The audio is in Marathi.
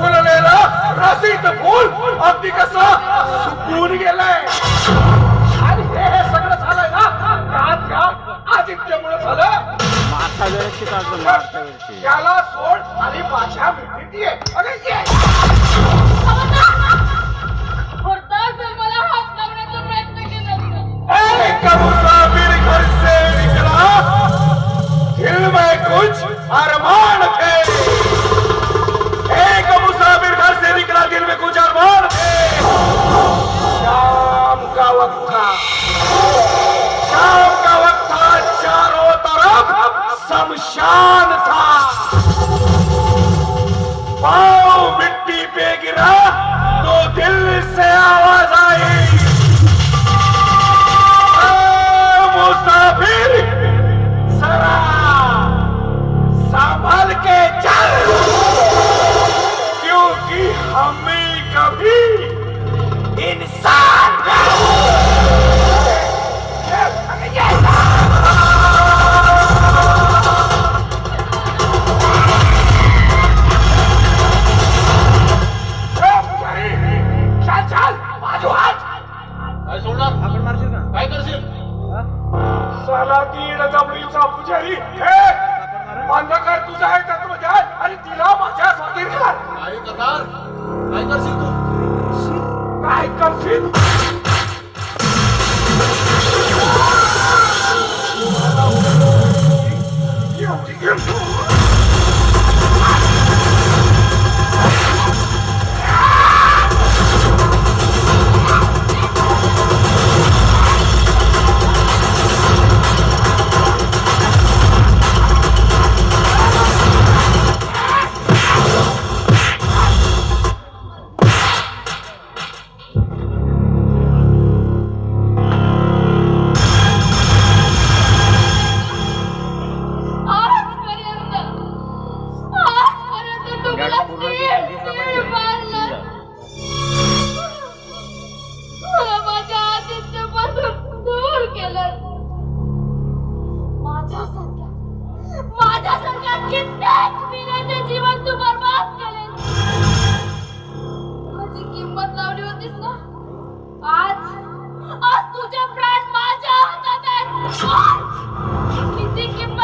फुललेलं रसिक फुल अगदी कसं सुकून गेलाय त्याला सोड आणि माझ्या मिठीत ये. अरे ये. होताच मला हात लावण्याचा प्रयत्न केला होता. एक मुसाफिर घर से निकला दिल में कुछ अरमान. मिट्टी पे गिरा तो दिल से आवाज आई। साला तीन जबडीचा पुजारी. हे बंद कर तुझा हे तत्वज्ञान आणि तिला माझ्या स्वाधीन कर. काय करणार काय करशील तू? काय करशील? माझ्यासारख्या कित्येक विनाचे जीवन तू बर्बाद केले माझी किंमत लावली होतीस ना आज आज तुझे प्राण माझ्या हातात आहेत. किती किंमत